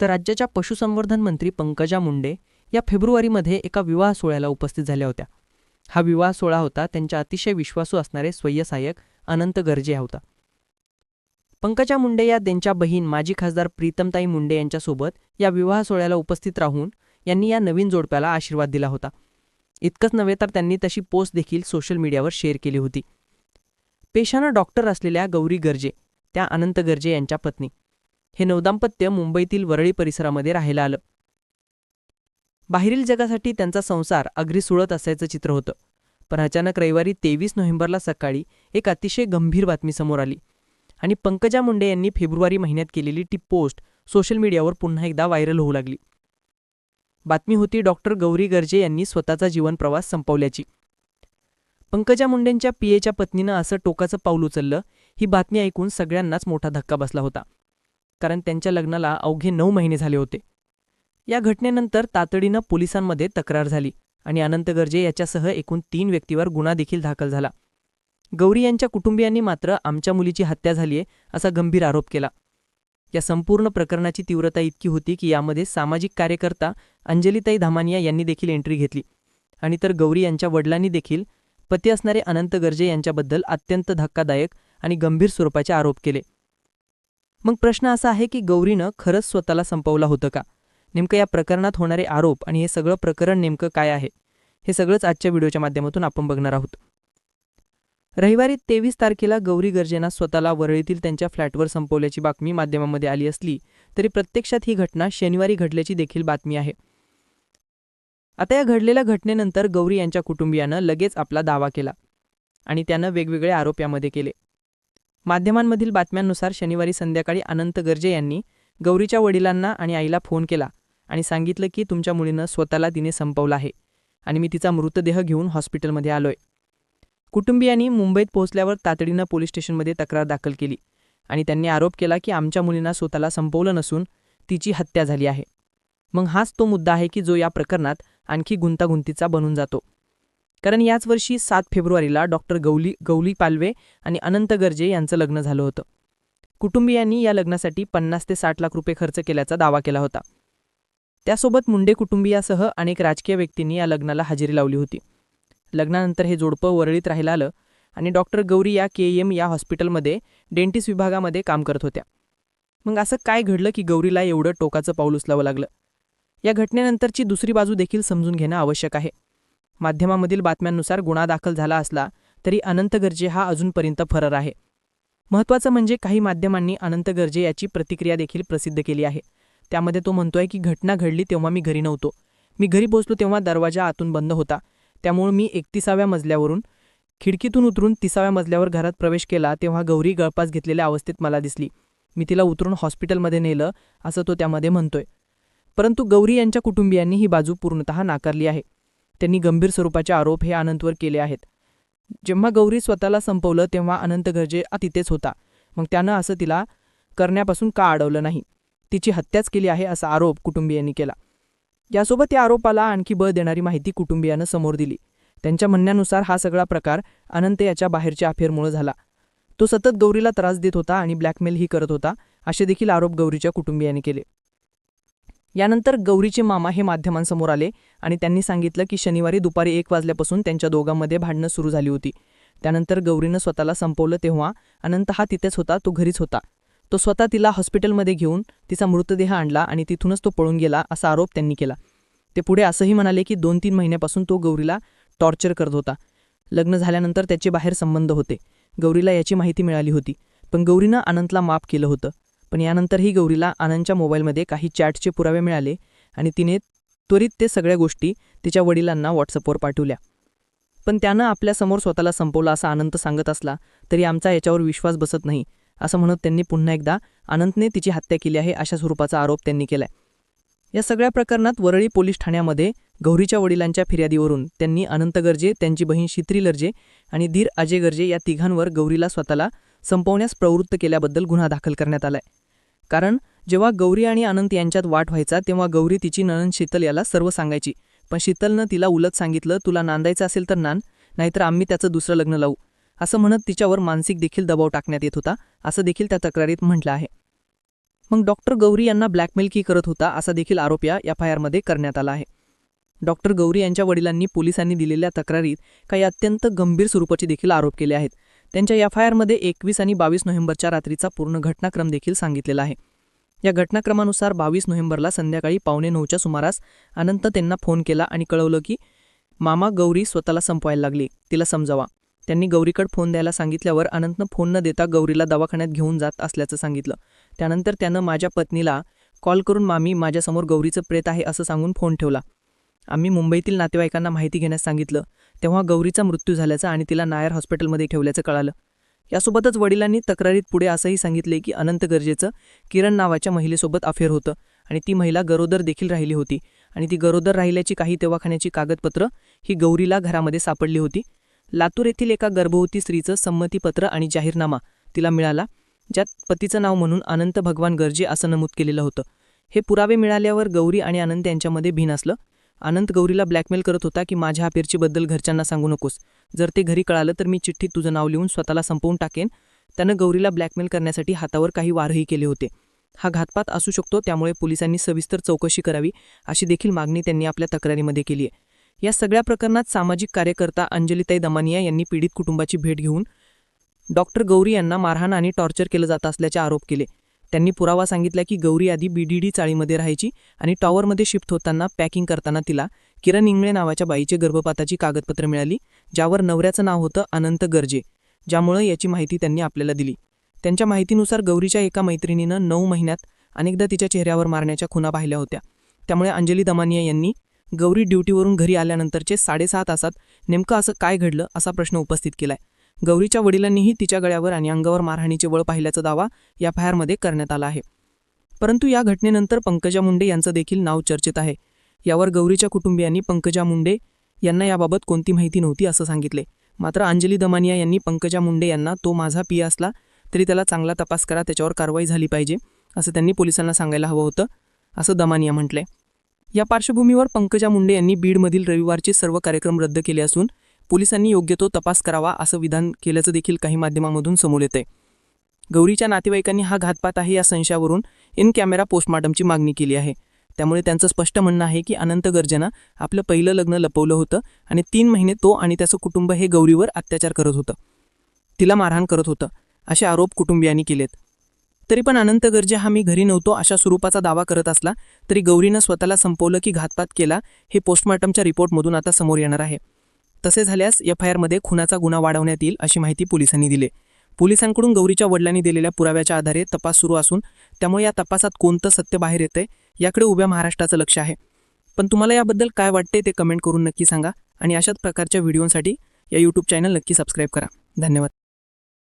तर राज्याच्या पशुसंवर्धन मंत्री पंकजा मुंडे या फेब्रुवारीमध्ये एका विवाह सोहळ्याला उपस्थित झाल्या होत्या. हा विवाह सोहळा होता त्यांच्या अतिशय विश्वासू असणारे स्वयंसहाय्यक अनंत गर्जे हा होता. पंकजा मुंडे या त्यांच्या बहीण माजी खासदार प्रीतमताई मुंडे यांच्यासोबत या विवाह सोहळ्याला उपस्थित राहून यांनी या नवीन जोडप्याला आशीर्वाद दिला होता. इतकंच नव्हे तर त्यांनी तशी पोस्ट देखील सोशल मीडियावर शेअर केली होती. पेशानं डॉक्टर असलेल्या गौरी गर्जे त्या अनंत गर्जे यांच्या पत्नी. हे नवदाम्पत्य मुंबईतील वरळी परिसरामध्ये राहायला आलं. बाहेरील जगासाठी त्यांचा संसार अगदी सुळत असायचं चित्र होतं. पण अचानक रविवारी तेवीस नोव्हेंबरला सकाळी एक अतिशय गंभीर बातमी समोर आली आणि पंकजा मुंडे यांनी फेब्रुवारी महिन्यात केलेली ती पोस्ट सोशल मीडियावर पुन्हा एकदा व्हायरल होऊ लागली. बातमी होती डॉक्टर गौरी गर्जे यांनी स्वतःचा जीवनप्रवास संपवल्याची. पंकजा मुंडेंच्या पीएच्या पत्नीनं असं टोकाचं पाऊल उचललं ही बातमी ऐकून सगळ्यांनाच मोठा धक्का बसला होता. कारण त्यांच्या लग्नाला अवघे नऊ महिने झाले होते. या घटनेनंतर तातडीनं पोलिसांमध्ये तक्रार झाली आणि अनंत गर्जे याच्यासह एकूण तीन व्यक्तीवर गुन्हा देखील दाखल झाला. गौरी यांच्या कुटुंबियांनी मात्र आमच्या मुलीची हत्या झालीये असा गंभीर आरोप केला. या संपूर्ण प्रकरणाची तीव्रता इतकी होती की यामध्ये सामाजिक कार्यकर्ता अंजलीताई धामानिया यांनी देखील एंट्री घेतली आणि तर गौरी यांच्या वडिलांनी देखील पती असणारे अनंत गर्जे यांच्याबद्दल अत्यंत धक्कादायक आणि गंभीर स्वरूपाचे आरोप केले. मग प्रश्न असा आहे की गौरीनं खरंच स्वतःला संपवला होतं का? नेमकं या प्रकरणात होणारे आरोप आणि हे सगळं प्रकरण नेमकं काय आहे? हे सगळंच आजच्या व्हिडिओच्या माध्यमातून आपण बघणार आहोत. रविवारी तेवीस तारखेला गौरी गर्जेना स्वतःला वरळीतील त्यांच्या फ्लॅटवर संपवल्याची बातमी माध्यमांमध्ये आली असली तरी प्रत्यक्षात ही घटना शनिवारी घडल्याची देखील बातमी आहे. आता या घडलेल्या घटनेनंतर गौरी यांच्या कुटुंबियानं लगेच आपला दावा केला आणि त्यानं वेगवेगळे आरोप यामध्ये केले. माध्यमांमधील बातम्यांनुसार शनिवारी संध्याकाळी अनंत गर्जे यांनी गौरीच्या वडिलांना आणि आईला फोन केला आणि सांगितलं की तुमच्या मुलीनं स्वतःला तिने संपवलं आहे आणि मी तिचा मृतदेह घेऊन हॉस्पिटलमध्ये आलोय. कुटुंबियांनी मुंबईत पोहोचल्यावर तातडीनं पोलीस स्टेशनमध्ये तक्रार दाखल केली आणि त्यांनी आरोप केला की आमच्या मुलींना स्वतःला संपवलं नसून तिची हत्या झाली आहे. मग हाच तो मुद्दा आहे की जो या प्रकरणात आणखी गुंतागुंतीचा बनून जातो. कारण याच वर्षी सात फेब्रुवारीला डॉक्टर गौली गौली पालवे आणि अनंत गर्जे यांचं लग्न झालं होतं. कुटुंबियांनी या लग्नासाठी पन्नास ते साठ लाख रुपये खर्च केल्याचा दावा केला होता. त्यासोबत मुंडे कुटुंबियासह अनेक राजकीय व्यक्तींनी या लग्नाला हजेरी लावली होती. लग्नानंतर हे जोडपं वरळीत राहिलं आलं आणि डॉक्टर गौरी या के एम या हॉस्पिटलमध्ये डेंटिस्ट विभागामध्ये काम करत होत्या. मग असं काय घडलं की गौरीला एवढं टोकाचं पाऊल उचलावं लागलं? या घटनेनंतरची दुसरी बाजू देखील समजून घेणं आवश्यक आहे. माध्यमामधील बातम्यांनुसार गुन्हा दाखल झाला असला तरी अनंत गर्जे हा अजूनपर्यंत फरार आहे. महत्त्वाचं म्हणजे काही माध्यमांनी अनंत गर्जे याची प्रतिक्रिया देखील प्रसिद्ध केली आहे. त्यामध्ये तो म्हणतोय की घटना घडली तेव्हा मी घरी नव्हतो. मी घरी पोचलो तेव्हा दरवाजा आतून बंद होता. त्यामुळे मी एकतिसाव्या मजल्यावरून खिडकीतून उतरून तिसाव्या मजल्यावर घरात प्रवेश केला तेव्हा गौरी गळपास घेतलेल्या अवस्थेत मला दिसली. मी तिला उतरून हॉस्पिटलमध्ये नेलं असं तो त्यामध्ये म्हणतोय. परंतु गौरी यांच्या कुटुंबियांनी ही बाजू पूर्णतः नाकारली आहे. त्यांनी गंभीर स्वरूपाचे आरोप हे अनंतवर केले आहेत. जेव्हा गौरी स्वतःला संपवलं तेव्हा अनंत गर्जे तिथेच होता. मग त्यानं असं तिला करण्यापासून का अडवलं नाही? तिची हत्याच केली आहे असा आरोप कुटुंबियांनी केला. यासोबत या आरोपाला आणखी बळ देणारी माहिती कुटुंबियानं समोर दिली. त्यांच्या म्हणण्यानुसार हा सगळा प्रकार अनंत याच्या बाहेरच्या अफेअरमुळे झाला. तो सतत गौरीला त्रास देत होता आणि ब्लॅकमेलही करत होता असे देखील आरोप गौरीच्या कुटुंबियांनी केले. यानंतर गौरीचे मामा हे माध्यमांसमोर आले आणि त्यांनी सांगितलं की शनिवारी दुपारी एक वाजल्यापासून त्यांच्या दोघांमध्ये भांडणं सुरू झाली होती. त्यानंतर गौरीनं स्वतःला संपवलं तेव्हा अनंत हा तिथेच होता तो घरीच होता. तो स्वतः तिला हॉस्पिटलमध्ये घेऊन तिचा मृतदेह आणला आणि तिथूनच तो पळून गेला असा आरोप त्यांनी केला. ते पुढे असंही म्हणाले की दोन तीन महिन्यापासून तो गौरीला टॉर्चर करत होता. लग्न झाल्यानंतर त्याचे बाहेर संबंध होते. गौरीला याची माहिती मिळाली होती पण गौरीनं अनंतला माफ केलं होतं. पण यानंतरही गौरीला आनंदच्या मोबाईलमध्ये काही चॅटचे पुरावे मिळाले आणि तिने त्वरित ते सगळ्या गोष्टी तिच्या वडिलांना व्हॉट्सअपवर पाठवल्या. पण त्यानं आपल्यासमोर स्वतःला संपवला असा आनंद सांगत असला तरी आमचा याच्यावर विश्वास बसत नाही असं म्हणत त्यांनी पुन्हा एकदा आनंदने तिची हत्या केली आहे अशा स्वरूपाचा आरोप त्यांनी केलाय. या सगळ्या प्रकरणात वरळी पोलीस ठाण्यामध्ये गौरीच्या वडिलांच्या फिर्यादीवरून त्यांनी अनंत गर्जे त्यांची बहीण शित्री लर्जे आणि धीर अजय गर्जे या तिघांवर गौरीला स्वतःला संपवण्यास प्रवृत्त केल्याबद्दल गुन्हा दाखल करण्यात आलाय. कारण जेव्हा गौरी आणि अनंत यांच्यात वाट व्हायचा तेव्हा गौरी तिची ननन शीतल याला सर्व सांगायची. पण शीतलनं तिला उलट सांगितलं तुला नांदायचं असेल तर नान नाहीतर आम्ही त्याचं दुसरं लग्न लावू. असं म्हणत तिच्यावर मानसिक देखील दबाव टाकण्यात येत होता असं देखील त्या तक्रारीत म्हटलं आहे. मग डॉक्टर गौरी यांना ब्लॅकमेल की करत होता असा देखील आरोप या एफ आय आरमध्ये करण्यात आला आहे. डॉक्टर गौरी यांच्या वडिलांनी पोलिसांनी दिलेल्या तक्रारीत काही अत्यंत गंभीर स्वरूपाचे देखील आरोप केले आहेत. त्यांच्या एफ आय आरमध्ये एकवीस आणि बावीस नोव्हेंबरच्या रात्रीचा पूर्ण घटनाक्रम देखील सांगितलेला आहे. या घटनाक्रमानुसार बावीस नोव्हेंबरला संध्याकाळी पावणे नऊच्या सुमारास अनंत त्यांना फोन केला आणि कळवलं की मामा गौरी स्वतःला संपवायला लागली. तिला समजावा. त्यांनी गौरीकडे फोन द्यायला सांगितल्यावर अनंतनं फोन न देता गौरीला दवाखान्यात घेऊन जात असल्याचं सांगितलं. त्यानंतर त्यानं माझ्या पत्नीला कॉल करून मामी माझ्यासमोर गौरीचं प्रेत आहे असं सांगून फोन ठेवला. आम्ही मुंबईतील नातेवाईकांना माहिती घेण्यास सांगितलं तेव्हा गौरीचा मृत्यू झाल्याचं आणि तिला नायर हॉस्पिटलमध्ये ठेवल्याचं कळालं. यासोबतच वडिलांनी तक्रारीत पुढे असंही सांगितले की अनंत गरजेचं किरण नावाच्या महिलेसोबत अफेअर होतं आणि ती महिला गरोदर देखील राहिली होती आणि ती गरोदर राहिल्याची काही दवाखान्याची कागदपत्र ही गौरीला घरामध्ये सापडली होती. लातूर येथील एका गर्भवती स्त्रीचं संमतीपत्र आणि जाहीरनामा तिला मिळाला ज्यात पतीचं नाव म्हणून अनंत भगवान गर्जे असं नमूद केलेलं होतं. हे पुरावे मिळाल्यावर गौरी आणि अनंत यांच्यामध्ये भिन असलं अनंत गौरीला ब्लॅकमेल करत होता की माझ्या अपेरचीबद्दल घरच्यांना सांगू नकोस. जर ते घरी कळालं तर मी चिठ्ठीत तुझं नाव लिहून स्वतःला संपवून टाकेन. त्यानं गौरीला ब्लॅकमेल करण्यासाठी हातावर काही वारही केले होते. हा घातपात असू शकतो त्यामुळे पोलिसांनी सविस्तर चौकशी करावी अशी देखील मागणी त्यांनी आपल्या तक्रारीमध्ये केली आहे. या सगळ्या प्रकरणात सामाजिक कार्यकर्ता अंजलिताई दमानिया यांनी पीडित कुटुंबाची भेट घेऊन डॉक्टर गौरी यांना मारहाण आणि टॉर्चर केलं जात असल्याचे आरोप केले. त्यांनी पुरावा सांगितला की गौरी आधी बीडीडी चाळीमध्ये राहायची आणि टॉवरमध्ये शिफ्ट होताना पॅकिंग करताना तिला किरण इंगळे नावाच्या बाईचे गर्भपाताची कागदपत्र मिळाली ज्यावर नवऱ्याचं नाव होतं अनंत गर्जे ज्यामुळं याची माहिती त्यांनी आपल्याला दिली. त्यांच्या माहितीनुसार गौरीच्या एका मैत्रिणीनं नऊ महिन्यात अनेकदा तिच्या चेहऱ्यावर मारण्याच्या खुना पाहिल्या होत्या. त्यामुळे अंजली दमानिया यांनी गौरी ड्युटीवरून घरी आल्यानंतरचे साडेसहा तासात नेमकं असं काय घडलं असा प्रश्न उपस्थित केलाय. गौरीच्या वडिलांनीही तिच्या गळ्यावर आणि अंगावर मारहाणीचे बळ पाहिल्याचा दावा या फायरमध्ये करण्यात आला आहे. परंतु या घटनेनंतर पंकजा मुंडे यांचं देखील नाव चर्चेत आहे. यावर गौरीच्या कुटुंबियांनी पंकजा मुंडे यांना याबाबत कोणती माहिती नव्हती असं सांगितले. मात्र अंजली दमानिया यांनी पंकजा मुंडे यांना तो माझा पी असला तरी त्याला चांगला तपास करा त्याच्यावर कारवाई झाली पाहिजे असं त्यांनी पोलिसांना सांगायला हवं होतं असं दमानिया म्हटलंय या पार्श्वभूमीवर पंकजा मुंडे यांनी बीडमधील रविवारचे सर्व कार्यक्रम रद्द केले असून पोलिसांनी योग्य तो तपास करावा असं विधान केल्याचं देखील काही माध्यमांमधून समोर येते गौरीच्या नातेवाईकांनी हा घातपात आहे या संशयावरून इन कॅमेरा पोस्टमार्टमची मागणी केली आहे. त्यामुळे त्यांचं स्पष्ट म्हणणं आहे की अनंत गर्जना आपलं पहिलं लग्न लपवलं होतं आणि तीन महिने तो आणि त्याचं कुटुंब हे गौरीवर अत्याचार करत होतं. तिला मारहाण करत होतं. असे आरोप कुटुंबियांनी केलेत. तरी पण अनंत गर्जे हा मी घरी नव्हतो अशा स्वरूपाचा दावा करत असला तरी गौरीनं स्वतःला संपवलं की घातपात केला हे पोस्टमॉर्टमच्या रिपोर्टमधून आता समोर येणार आहे. तसे झाल्यास एफ आय आरमध्ये खुनाचा गुन्हा वाढवण्यात येईल अशी माहिती पोलिसांनी दिली. पोलिसांकडून गौरीच्या वडिलांनी दिलेल्या पुराव्याच्या आधारे तपास सुरू असून त्यामुळे या तपासात कोणतं सत्य बाहेर येतंय याकडे उभ्या महाराष्ट्राचं लक्ष आहे. पण तुम्हाला याबद्दल काय वाटते ते कमेंट करून नक्की सांगा आणि अशाच प्रकारच्या व्हिडिओंसाठी या यूट्यूब चॅनल नक्की सबस्क्राईब करा. धन्यवाद.